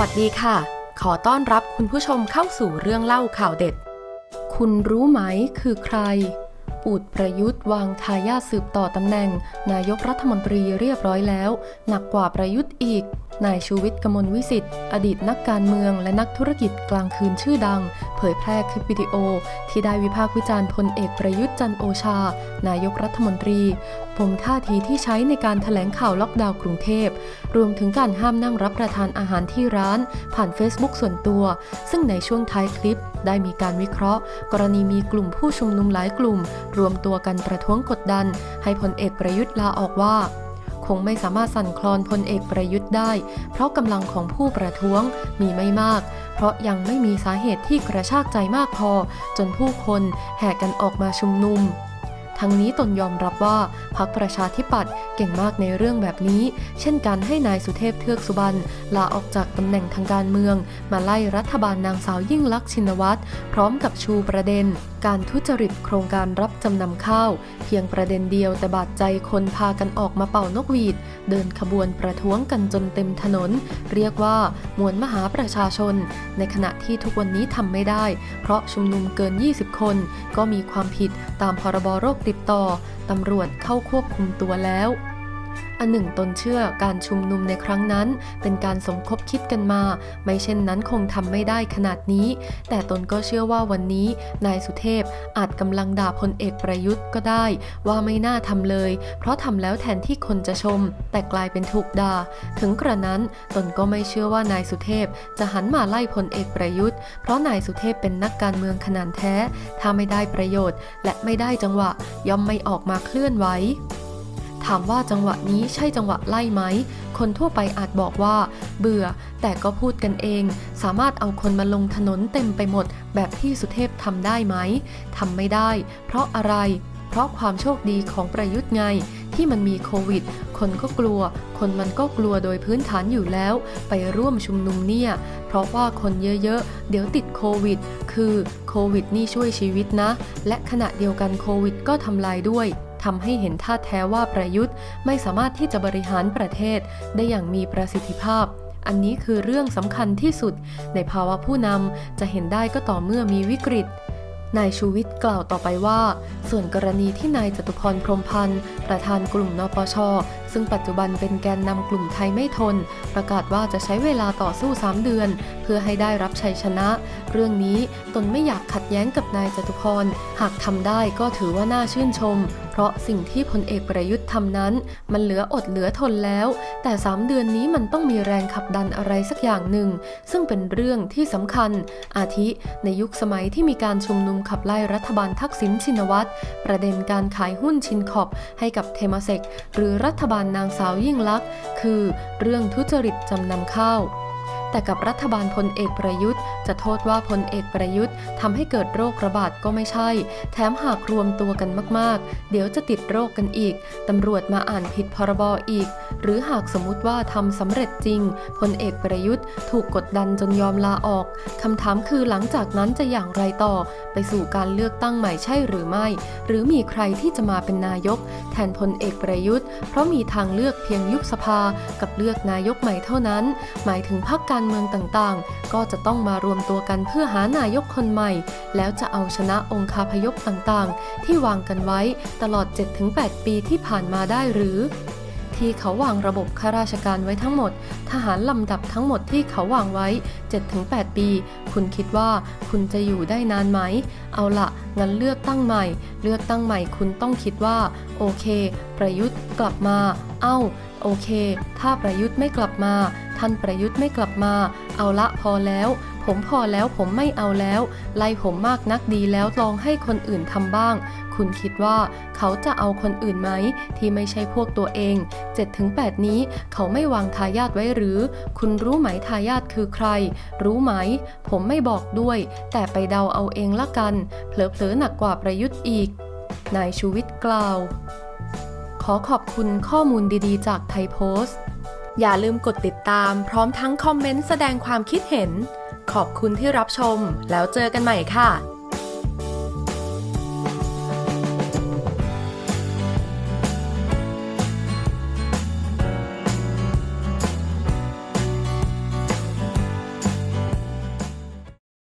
วัสดีค่ะ ขอต้อนรับคุณผู้ชมเข้าสู่เรื่องเล่าข่าวเด็ด คุณรู้ไหมคือใคร ปูดประยุทธ์วางทายาทสืบต่อตำแหน่ง นายกรัฐมนตรีเรียบร้อยแล้ว หนักกว่าประยุทธ์อีก นายชูวิทย์กมลวิสิทธิ์อดีตนักการเมืองและนักธุรกิจกลางคืนชื่อดัง เผยแพร่คลิปวิดีโอ ที่ได้วิพากษ์วิจารณ์พลเอกประยุทธ์จันโอชา นายกรัฐมนตรีปมท่าทีที่ใช้ในการถแถลงข่าวล็อกดาวน์กรุงเทพ รวมถึงการห้ามนั่งรับประทานอาหารที่ร้าน ผ่าน Facebook ส่วนตัว ซึ่งในช่วงท้ายคลิป ได้มีการวิเคราะห์ กรณีมีกลุ่มผู้ชุมนุมหลายกลุ่ม รวมตัวกันประท้วงกดดัน ให้พลเอกประยุทธ์ลาออกว่าคงไม่สามารถสั่นคลอนพลเอกประยุทธ์ได้ เพราะกำลังของผู้ประท้วงมีไม่มาก เพราะยังไม่มีสาเหตุที่กระชากใจมากพอ จนผู้คนแห่กันออกมาชุมนุม ทั้งนี้ตนยอมรับว่าพักประชาธิปัตย์เก่งมากในเรื่องแบบนี้ เช่นการให้นายสุเทพเทือกสุบรรณลาออกจากตำแหน่งทางการเมือง มาไล่รัฐบาลนางสาวยิ่งลักษณ์ชินวัตรพร้อมกับชูประเด็น การทุจริตโครงการรับจำนำข้าว เพียงประเด็นเดียวแต่บาดใจคนพากันออกมาเป่านกหวีด เดินขบวนประท้วงกันจนเต็มถนน เรียกว่ามวลมหาประชาชน ในขณะที่ทุกวันนี้ทำไม่ได้ เพราะชุมนุมเกิน 20 คน ก็มีความผิดตามพรบโรคติดต่อตำรวจเข้าควบคุมตัวแล้ว อันหนึ่งตนเชื่อการชุมนุมในครั้งนั้น เป็นการสมคบคิดกันมา ไม่เช่นนั้นคงทำไม่ได้ขนาดนี้ แต่ตนก็เชื่อว่าวันนี้ นายสุเทพอาจกำลังด่าพลเอกประยุทธ์ก็ได้ ว่าไม่น่าทำเลย เพราะทำแล้วแทนที่คนจะชม แต่กลายเป็นถูกด่า ถึงกระนั้นตนก็ไม่เชื่อว่านายสุเทพ จะหันมาไล่พลเอกประยุทธ์ เพราะนายสุเทพเป็นนักการเมืองขนาดแท้ ถ้าไม่ได้ประโยชน์ และไม่ได้จังหวะย่อมไม่ออกมาเคลื่อนไหว ถามว่าจังหวะนี้ใช่จังหวะไล่ไหม คนทั่วไปอาจบอกว่า เบื่อ แต่ก็พูดกันเอง สามารถเอาคนมาลงถนนเต็มไปหมด แบบที่สุเทพทำได้ไหมทำไม่ได้ เพราะอะไร เพราะความโชคดีของประยุทธ์ไงที่มันมีโควิด คนก็กลัว คนมันก็กลัวโดยพื้นฐานอยู่แล้ว ไปร่วมชุมนุมเนี่ย เพราะว่าคนเยอะๆ เดี๋ยวติดโควิด คือโควิดนี่ช่วยชีวิตนะ และขณะเดียวกันโควิดก็ทำลายด้วย ทำให้เห็นท่าแท้ว่าประยุทธ์ไม่สามารถที่จะบริหารประเทศได้อย่างมีประสิทธิภาพ อันนี้คือเรื่องสำคัญที่สุด ในภาวะผู้นำจะเห็นได้ก็ต่อเมื่อมีวิกฤตนายชูวิทย์กล่าวต่อไปว่า ส่วนกรณีที่นายจตุพรพรมพันธ์ ประธานกลุ่มนปช ซึ่งปัจจุบันเป็นแกนนำกลุ่มไทยไม่ทน ประกาศว่าจะใช้เวลาต่อสู้ 3 เดือน เพื่อให้ได้รับชัยชนะ เรื่องนี้ตนไม่อยากขัดแย้งกับนายจตุพร หากทำได้ก็ถือว่าน่าชื่นชม เพราะสิ่งที่พลเอกประยุทธ์ทำนั้น มันเหลืออดเหลือทนแล้ว แต่ 3 เดือนนี้มันต้องมีแรงขับดันอะไรสักอย่างหนึ่ง ซึ่งเป็นเรื่องที่สำคัญ อาทิ ในยุคสมัยที่มีการชุมนุมขับไล่รัฐบาลทักษิณชินวัตรประเด็นการขายหุ้นชินขอบให้กับเทมาเซกหรือรัฐบาลนางสาวยิ่งลักษณ์คือ เรื่องทุจริตจำนำข้าว แต่กับรัฐบาลพลเอกประยุทธ์ จะโทษว่าพลเอกประยุทธ์ทำให้เกิดโรคระบาดก็ไม่ใช่ แถมหากรวมตัวกันมากๆ เดี๋ยวจะติดโรคกันอีกตำรวจมาอ่านผิดพรบอีก หรือหากสมมุติว่าทำสำเร็จจริงพลเอกประยุทธ์ถูกกดดันจนยอมลาออกคำถามคือหลังจากนั้นจะอย่างไรต่อ ไปสู่การเลือกตั้งใหม่ใช่หรือไม่ หรือมีใครที่จะมาเป็นนายก แทนพลเอกประยุทธ์ เพราะมีทางเลือกเพียงยุบสภากับเลือกนายกใหม่เท่านั้น หมายถึงพรรคการเมืองต่างๆ ก็จะต้องมารวมตัวกันเพื่อหานายกคนใหม่ แล้วจะเอาชนะองคาพยพต่างๆ ที่วางกันไว้ตลอด 7-8 ปีที่ผ่านมาได้หรือ ที่เขาวางระบบข้าราชการไว้ทั้งหมด ทหารลำดับทั้งหมดที่เขาวางไว้ 7-8 ปี คุณคิดว่าคุณจะอยู่ได้นานไหม เอาละงั้นเลือกตั้งใหม่ เลือกตั้งใหม่คุณต้องคิดว่า โอเค ประยุทธ์กลับมา เอ้า โอเค ถ้าประยุทธ์ไม่กลับมา ท่านประยุทธ์ไม่กลับมา เอาละพอแล้วผมพอแล้วผมไม่เอาแล้ว ไล่ผมมากนักดีแล้วลองให้คนอื่นทำบ้างคุณคิดว่าเขาจะเอาคนอื่นไหม ที่ไม่ใช่พวกตัวเอง 7-8 นี้เขาไม่วางทายาทไว้หรือ คุณรู้ไหมทายาทคือใคร รู้ไหม ผมไม่บอกด้วย แต่ไปเดาเอาเองละกัน เผลอๆหนักกว่าประยุทธ์อีก นายชูวิทย์กล่าว ขอขอบคุณข้อมูลดีๆ จากไทยโพสต์ อย่าลืมกดติดตามพร้อมทั้งคอมเมนต์แสดงความคิดเห็น ขอบคุณที่รับชม แล้วเจอกันใหม่ค่ะ